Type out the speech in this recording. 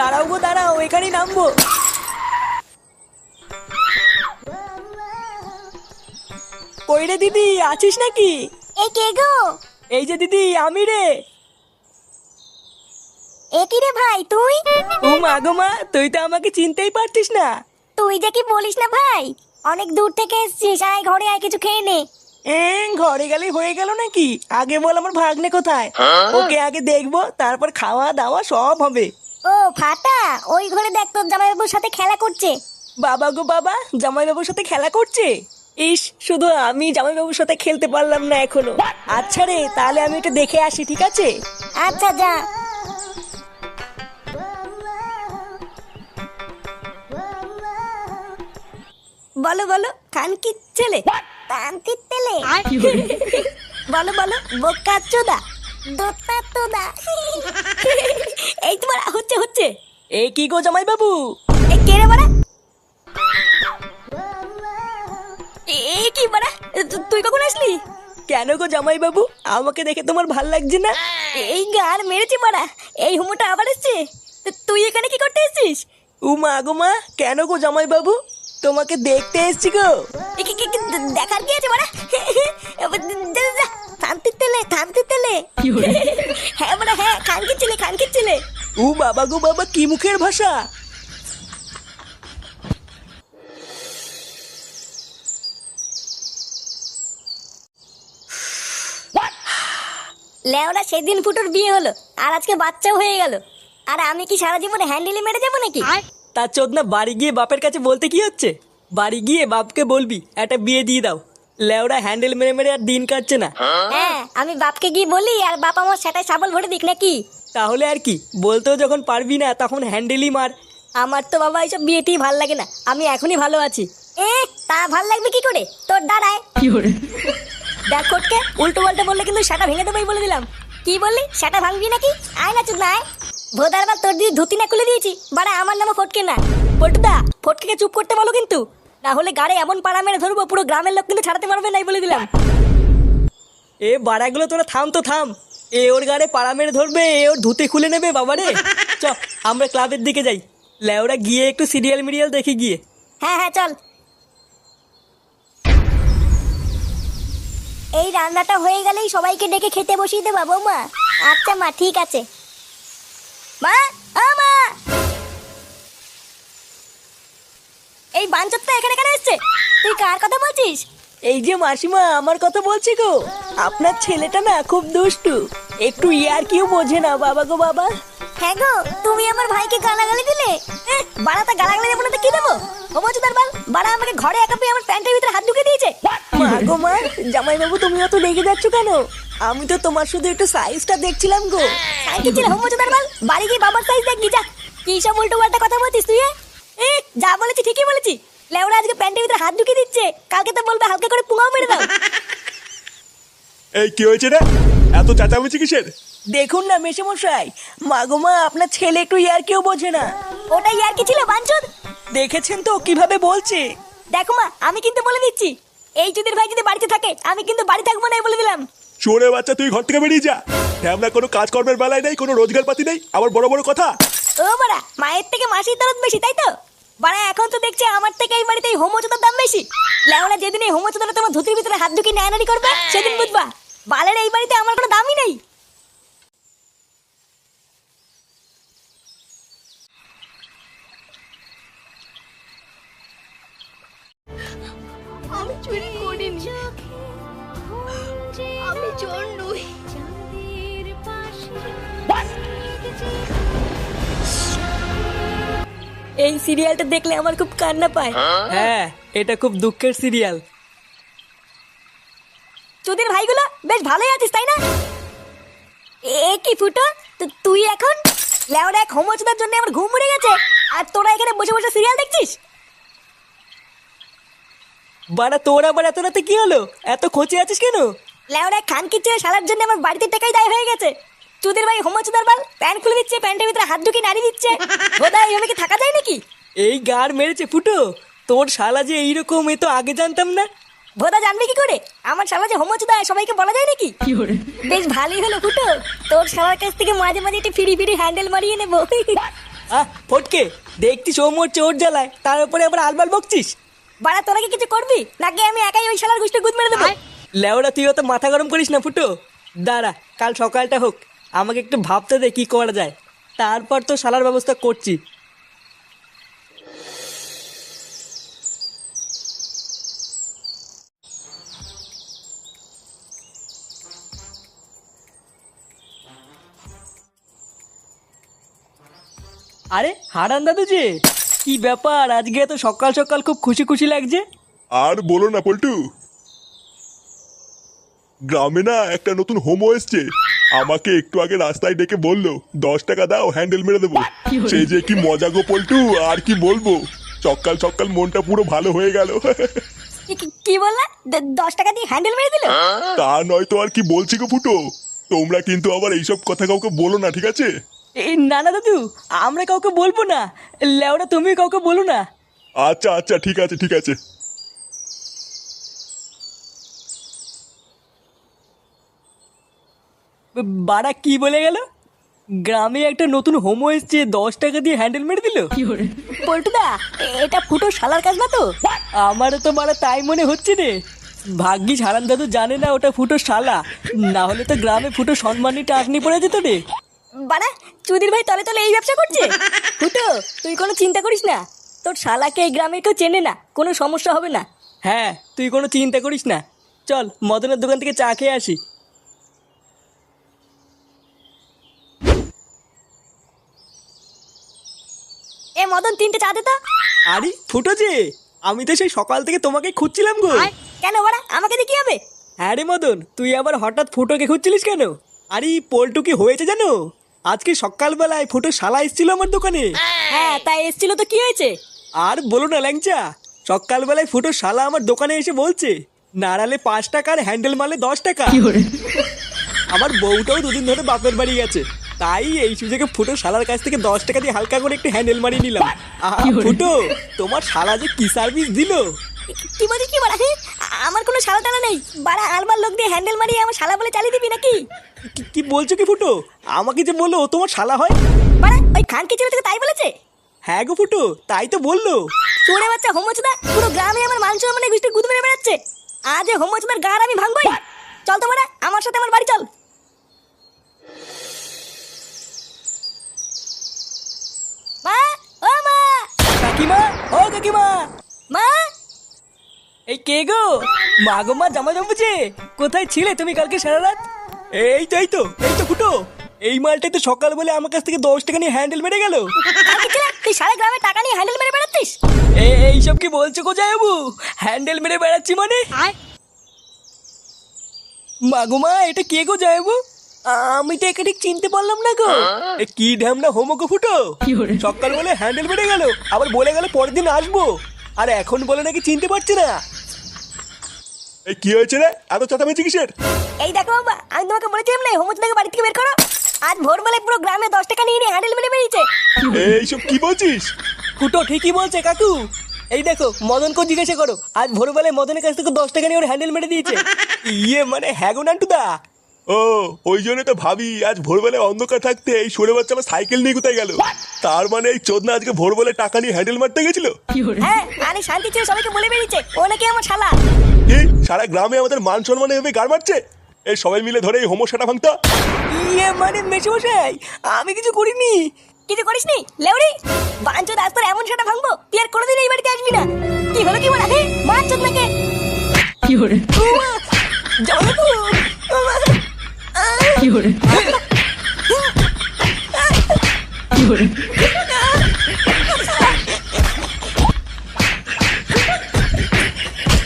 দাঁড়াও গো দাঁড়াও এখানেই নামবো। কই রে দিদি আছিস নাকি? এ কে গো? এই যে দিদি আমি রে। এ কি রে ভাই তুই? ও মা গো মা তুই তো আমাকে চিনতেই পারতিস না। তুই যে কি বলিস না ভাই? অনেক দূর থেকে এসেছিস আয় ঘরে আয় কিছু খেয়ে নে। এ ঘরে গেলে হয়ে গেল নাকি? আগে বল আমার ভাগ্নে কোথায়। ওকে আগে দেখব তারপর খাওয়া দাওয়া সব হবে। ও ফাটা ওই ঘরে দেখ তোর জামাইবাবুর সাথে খেলা করছে। বাবা গো বাবা জামাইবাবুর সাথে খেলা করছে? ইস শুধু আমি জামাইবাবুর সাথে খেলতে পারলাম না এখনও। আচ্ছা রে তাহলে আমি একটু দেখে আসি ঠিক আছে? আচ্ছা যা। বলো বলো খান কি ছেলে? তান্তির তেলে বলো বলো বোকা চোদা দোতা তোদা এই তোমার হচ্ছে হচ্ছে। এ কি গো জামাইবাবু? এই কে রে বাড়া এ কি বাড়া তুই কখন আসলি? কেন গো জামাইবাবু? আমাকে দেখে তোমার ভালো লাগছে না? এই গার মেরেছি মারা এই হুমোটা আবার এসছে। তুই এখানে কি করতে এসেছিস? উমা গো মা কেন গো জামাই বাবু তোমাকে দেখতে এসছি গো। এ কি- কি- কি দেখার কি আছে বাড়া যা, যা, যা। থামতির তেলে থামতির তেলে হ্যাঁ বাড়া হ্যাঁ খানকির ছেলে খানকির ছেলে ও বাবা গো বাবা কি মুখের ভাষা? লেওরা সেদিন ফুটোর বিয়ে হলো আর আজকে বাচ্চাও হয়ে গেল। আর আমি কি সারা জীবনে হ্যান্ডেলি মেরে যাব নাকি? তার চোদ না বাড়ি গিয়ে বাপের কাছে বলতে কি হচ্ছে? বাড়ি গিয়ে বাপকে বলবি একটা বিয়ে দিয়ে দাও। লেওরা হ্যান্ডেল মেরে মেরে আর দিন কাটছে না। হ্যাঁ আমি বাপকে গিয়ে বলি আর বাপ আমার সেটাই সাবল ভরে দিক নাকি? তাহলে আর কি বলতেও যখন পারবি না তখন হ্যান্ডেলই মার। আমার তো বাবা এইসব বিয়েতেই ভালো লাগে না আমি এখনই ভালো আছি। এ তা ভালো লাগবে কি করে? তোর দাঁড়ায়। কি করে? দেখ কোটকে উল্টো পাল্টা বললে কিন্তু সেটা ভেঙে দেবোই বলে দিলাম। কি বললি? সেটা ভাঙবি নাকি? আয় না চুদ না আয়। ভোদার বার তোর দিদি ধুতি না খুলে দিয়েছি বাড়া আমার নামে ফটকে না। পল্টুদা ফটকে চুপ করতে বলো কিন্তু। না হলে গাড়ে এমন পাড়া মেরে ধরবো পুরো গ্রামের লোক কিন্তু ছাড়াতে পারবে নাই বলে দিলাম। এ বাড়াগুলো তোরা থাম তো থাম। এ ওর গাড়ে পাড়া মেরে ধরবে এ ওর ধুতে খুলে নেবে বাবারে। চ আমরা ক্লাবের দিকে যাই। লেওরা গিয়ে একটু সিরিয়াল মিরিয়াল দেখে গিয়ে। হ্যাঁ হ্যাঁ চল। এই রান্নাটা হয়ে গেলেই সবাইকে ডেকে খেতে বসিয়ে দেবা বৌমা। আচ্ছা মা ঠিক আছে। মা ও মা। এই বাঞ্চতটা এখানে কেন এসছে? তুই কার কথা বলছিস? এই যে মাসিমা আমার কথা বলছি গো। আপনার ছেলেটা না খুব দুষ্টু। একটু ইয়ার কিউ বোঝে না বাবা গো বাবা। হ্যাঁ গো তুমি আমার ভাইকে গালাগালি দিলে? এহ, বাড়াতে গালাগালি দেবো না তো কি দেবো? হোমচুদার বাল বাড়া আমাকে ঘরে একা পেয়ে আমার প্যান্টের ভিতরে হাত ঢুকে দিয়েছে। মা গো মা জামাইবাবু তুমি অত রেগে যাচ্ছ কেন? আমি তো তোমার শুধু একটু সাইজটা দেখছিলাম গো। কি ছিল? হোমচুদার বাল বাড়ি গিয়ে বাবার সাইজ দেখবি যা। কি সব উল্টো পাল্টা কথা বলছিস তুই এ? এ যা বলেছি ঠিকই বলেছি। লেওড়া আজকে প্যান্টের ভিতরে হাত ঢুকে দিচ্ছে। কালকে তো বলবে হালকা করে পুঙাও মেরে দাও। এই কি হয়েছে রে? এত চেঁচামেচি কিসের? দেখুন না মেশামশাই মা গো মা আপনার ছেলে একটু ইয়ার কেউ বোঝে না। ওটা আর কি ছিল বাঞ্চদ দেখেছেন তো কীভাবে বলছে? দেখো মা আমি কিন্তু বলে দিচ্ছি। এই যুদের ভাই যদি বাড়িতে থাকে আমি কিন্তু বাড়ি থাকব না বলে দিলাম। চোরে বাচ্চা তুই ঘর থেকে বেরিয়ে যা। আমরা কোনো কাজকর্মের বেলায় নেই কোনো রোজগার পাতি নেই। আবার বড় বড় কথা। ও বাড়া মায়ের থেকে মাসির দরদ বেশি তাই তো? বাড়া এখন তো দেখছি আমার থেকে এই বাড়িতে হোমোচোদার দাম বেশি। লেওনা যেদিন এই হোমোচোদারা তোমার ধুতির ভিতরে হাত ঢুকিয়ে নেয়ানারি করবে সেদিন বুঝবা। বালের এই বাড়িতে আমার কোনো দামই নেই। আমি চুরি করিনি। আমি চোর নই এই সিরিয়ালটা দেখলে আমার খুব কান্না পায়। হ্যাঁ এটা খুব দুঃখের সিরিয়াল। তোদের ভাইগুলো বেশ ভালোই আছিস তাই না? এ কি ফুটো? তো তুই এখন? লেওরা এক হোমোচোদার জন্য আমার ঘুম উড়ে গেছে। আর তোরা এখানে বসে বসে সিরিয়াল দেখছিস? বাড়া তোর আবার এত রাতে কি হলো? এত খোঁচে আছিস কেন? লেওরা খান কিচ্ছে সালার জন্য আমার বাড়িতে টাকাই দায় হয়ে গেছে। তোদের ভাই হোমোচোদার বাল প্যান্ট খুলে দিচ্ছে প্যান্টের ভিতরে হাত ঢুকিয়ে নাড়ি দিচ্ছে। বোধা এইভাবে কি থাকা যায় নাকি? এই গার মেরেছে ফুটো। তোর শালা যে এইরকম এ তো আগে জানতাম না। ভোদা জানবে কি করে? আমার শালা যে হোমোচোদা সবাইকে বলা যায় নাকি? বেশ ভালোই হলো ফুটো। তোর শালার কাছ থেকে মাঝে মাঝে একটু ফিরি ফিরি হ্যান্ডেল মারিয়ে নেব। আহ ফটকে। দেখছি সৌম্যর চোর জ্বালায়। তার উপরে আবার আলবাল বকছিস? বাড়া তোরা কি কিছু করবি? নাকি আমি একাই ওই শালার গুষ্টি গুদ মেরে দেবো? লেওরা তুই অত মাথা গরম করিস না ফুটো। দাঁড়া কাল সকালটা হোক। আমাকে একটু ভাবতে দে কি করা যায়। তারপর তো শালার ব্যবস্থা করছি। আরে হারান দাদু যে কি ব্যাপার? আজকে তো সকাল সকাল খুব খুশি খুশি লাগছে। আর বলো না পল্টু। গ্রামে না একটা নতুন হোমো এসছে। আমাকে একটু আগে রাস্তায় ডেকে বলল দশ টাকা দাও হ্যান্ডেল মেরে দেবো। সেই যে কি মজা গো পল্টু আর কি বলব? সকাল সকাল মনটা পুরো ভালো হয়ে গেল। কি- বললা? দশ টাকা দিয়ে হ্যান্ডেল মেরে দিল? তা নয় তো আর কি বলছি গো ফুটো। তোমরা কিন্তু আবার এইসব কথা কাউকে বলো না ঠিক আছে? না না দাদু আমরা কাউকে বলব না। লেওরা তুমি কাউকে বলো না। আচ্ছা আচ্ছা ঠিক আছে ঠিক আছে। বাড়া কি বলে গেল? গ্রামে একটা নতুন হোমো এসছে দশ টাকা দিয়ে হ্যান্ডেল মেরে দিল। পল্টুদা এটা ফুটো শালার কাজ না তো? আমারও তো বাড়া তাই মনে হচ্ছে রে। ভাগ্যিস হারান দাদু জানে না ওটা ফুটো শালা। না হলে তো গ্রামে ফুটো সম্মানী টাকনি পড়ে যেত রে। বাড়া চুদির ভাই তলে তলে এই ব্যবসা করছে? ফুটো তুই কোনো চিন্তা করিস না। তোর শালাকে এই গ্রামে কেউ চেনে না কোনো সমস্যা হবে না। হ্যাঁ তুই কোনো চিন্তা করিস না। চল মদনের দোকান থেকে চা খেয়ে আসি। এ মদন তিনটে চা দে তো। আরে ফুটো যে আমি তো সেই সকাল থেকে তোমাকে খুঁজছিলাম গো। কেন বাড়া আমাকে দিয়ে কি হবে? হ্যাঁ রে মদন তুই আবার হঠাৎ ফুটোকে খুঁজছিলিস কেন? আরে পোল্টু কি হয়েছে জানো? আজকে সকালবেলায় ফুটো শালা এসেছিল আমার দোকানে। হ্যাঁ তাই এসেছিল তো কি হয়েছে? আর বলো না ল্যাংচা সকালবেলায় ফুটো শালা আমার দোকানে এসে বলছে নাড়ালে পাঁচ টাকা আর হ্যান্ডেল মারলে দশ টাকা। আমার বউটাও দুদিন ধরে বাপের বাড়ি গেছে তাই এই সুযোগে ফুটো শালার কাছ থেকে দশ টাকা দিয়ে হালকা করে একটু হ্যান্ডেল মারিয়ে নিলাম। আহা, ফুটো তোমার শালা যে কি সার্ভিস দিলো? কি- বলি কি হ্যাঁ? আমার কোনো শালা টালা নেই। বাড়া আলবার লোক দিয়ে হ্যান্ডেল মারিয়ে আমার শালা বলে চালিয়ে দিবি নাকি? কি- কি বলছো কি ফুটো? আমাকে যে বলল ও তোমার শালা হয়? বাড়া ওই খানকি ছেলে থেকে তাই বলেছে? হ্যাঁ গো ফুটো তাই তো বলল। চোরে বাচ্চা হোমচদা পুরো গ্রামে আমার মান সম্মানে গুষ্টি গুদ মেরে বেড়াচ্ছে। আজ এই হোমচদার গার আমি ভাঙবই। চল তো বাড়া আমার সাথে আমার বাড়ি চল। মা ও মা। কাকিমা ও কাকিমা। মা। এই কে গো? মা গো মা জামা জমেছে কোথায় ছিলে তুমি কালকে সারা রাত? এই তো এই তো এই তো ফুটো এই মালটাই তো সকাল বলে আমার কাছ থেকে দশ টাকা নিয়ে হ্যান্ডেল মেরে গেল। তুই সারা গ্রামে টাকা নিয়ে হ্যান্ডেল মেরে বেড়াচ্ছিস এইসব কি বলছো গো যাবু হ্যান্ডেল মেরে বেড়াচ্ছি মানে? মাগো মা এটা কে গো যাবু আমি তো একে ঠিক চিনতে পারলাম না গো। এ কি ঢ্যামনা হোমো গো ফুটো? সকাল বলে হ্যান্ডেল মেরে গেল আবার বলে গেল পরের দিন আসব। আর এখন বলে নাকি চিনতে পারছি না। এই কি হয়েছে রে? এত চেঁচামেচি কিসের? এই দেখো বাবা আমি তোমাকে বলেছিলাম না হোমচদাকে বাড়ি থেকে বের করো। আজ ভোরবেলায় পুরো গ্রামে দশ টাকা নিয়ে নিয়ে হ্যান্ডেল মেরে বেরিয়েছে। এইসব কি বলছিস? ফুটো ঠিকই বলছে কাকু। এই দেখো মদনকে জিজ্ঞাসা করো আজ ভোরবেলায় মদনের কাছ থেকে দশ টাকা নিয়ে ওর হ্যান্ডেল মেরে দিয়েছে। ইয়ে মানে হ্যাগো নান্টুদা? ও ওই জন্য তো ভাবি আজ ভোরবেলায় অন্ধকার থাকতে এই সরে বাচ্চা আমার সাইকেল নিয়ে কোথায় গেল? তার মানে এই চোদনা আজকে ভোরবেলায় টাকা নিয়ে হ্যান্ডেল মারতে গেছিল? হ্যাঁ আরে শান্তি ছিল সবাইকে বলে বেরিয়েছে। ও নাকি আমার শালা? কি? সারা গ্রামে আমাদের মান সম্মান এভাবে গার মারছে? এই সবাই মিলে ধরে এই হোমোসাটা ভাঙতা। ইয়ে মানে মেশমশাই আমি কিছু করিনি। কিছু করিস নি লেউরি বাঞ্চ রাস্তার এমন সেটা ভাঙবো? তুই আর কোনোদিন এই বাড়িতে আসবি না। কি হলো কি বলা? হ্যাঁ বাঞ্চ নাকি? জামাইবাবু, আমার- আহ!